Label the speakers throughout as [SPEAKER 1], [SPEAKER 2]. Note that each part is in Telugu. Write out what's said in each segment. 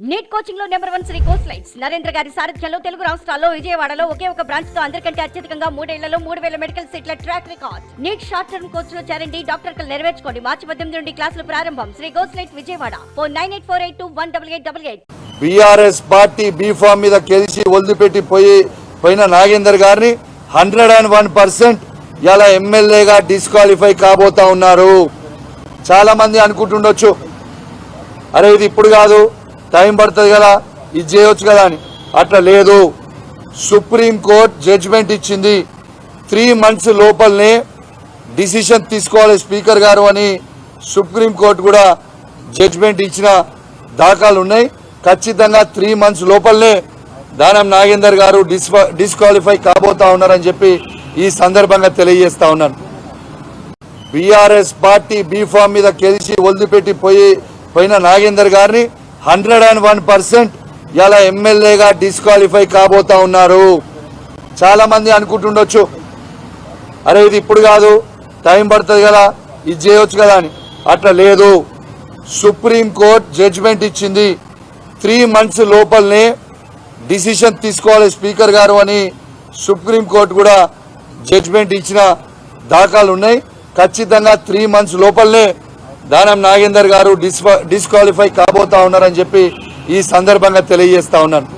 [SPEAKER 1] Neat కోచింగ్లో number one Sri course lights. Narendra గారి సారథ్యంలో తెలుగు రాష్ట్రాల్లో విజయవాడలో ఒకే ఒక బ్రాంచ్తో అందరికంటే అత్యధికంగా మూడేళ్ళలో మూడు వేల మెడికల్ సీట్ల track record. NEET short term కోర్స్లో చేరండి డాక్టర్ కలు నెరవేర్చుకోండి. మార్చి పద్దెనిమిది నుండి క్లాసులు ప్రారంభం. Sri course light Vijayawada. Four nine eight four eight two one double eight double eight.
[SPEAKER 2] BRS party B form మీద గెలిచి వదిలిపెట్టి పోయి పోయిన నాగేందర్ గారిని హండ్రెడ్ అండ్ వన్ పర్సెంట్ ఇలా ఎమ్మెల్యేగా డిస్క్వాలిఫై కాబోతా ఉన్నారు. చాలా మంది అనుకుంటుండొచ్చు అరే ఇది ఇప్పుడు కాదు టైం పడుతుంది కదా ఇది చేయొచ్చు కదా అని. అట్లా లేదు. సుప్రీం కోర్ట్ జడ్జిమెంట్ ఇచ్చింది. త్రీ మంత్స్ లోపలనే డిసిషన్ తీసుకోవాలి స్పీకర్ గారు అని సుప్రీం కోర్టు కూడా జడ్జిమెంట్ ఇచ్చిన దాఖలు ఉన్నాయి. ఖచ్చితంగా త్రీ మంత్స్ లోపలనే దానం నాగేందర్ గారు డిస్క్వాలిఫై కాబోతా ఉన్నారని చెప్పి ఈ సందర్భంగా తెలియజేస్తా ఉన్నాను. బీఆర్ఎస్ పార్టీ బీఫామ్ మీద కెలిసి వదిలిపెట్టి పోయి పోయిన నాగేందర్ గారిని హండ్రెడ్ అండ్ వన్ పర్సెంట్ ఇలా ఎమ్మెల్యేగా డిస్క్వాలిఫై కాబోతా ఉన్నారు. చాలా మంది అనుకుంటుండొచ్చు అరే ఇది ఇప్పుడు కాదు టైం పడుతుంది కదా ఇది చేయొచ్చు కదా అని. అట్లా లేదు. సుప్రీం కోర్ట్ జడ్జిమెంట్ ఇచ్చింది త్రీ మంత్స్ లోపలనే డిసిషన్ తీసుకోవాలి స్పీకర్ గారు అని సుప్రీం కోర్టు కూడా జడ్జిమెంట్ ఇచ్చిన దాఖలు ఉన్నాయి ఖచ్చితంగా త్రీ మంత్స్ లోపలనే దానం నాగేందర్ గారు డిస్క్వాలిఫై కాబోతా ఉన్నారని చెప్పి ఈ సందర్భంగా తెలియజేస్తా ఉన్నాను.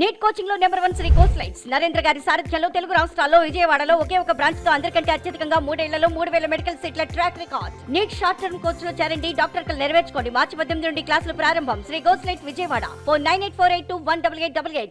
[SPEAKER 1] NEET కోచింగ్లో number one Sri course lights Narendra గారి సారథ్యంలో తెలుగు రాష్ట్రాల్లో విజయవాడలో ఒకే ఒక బ్రాంచ్తో అందరికంటే అత్యధికంగా మూడేళ్ళలో మూడు వేల మెడికల్ సీట్ల track record NEET short term కోర్స్లో చేరండి. డాక్టర్ కలు నెరవేర్చుకోండి. మార్చి పద్దెనిమిది నుండి క్లాసులు ప్రారంభం. Sri course light Vijayawada. Four nine eight four eight two one double eight double eight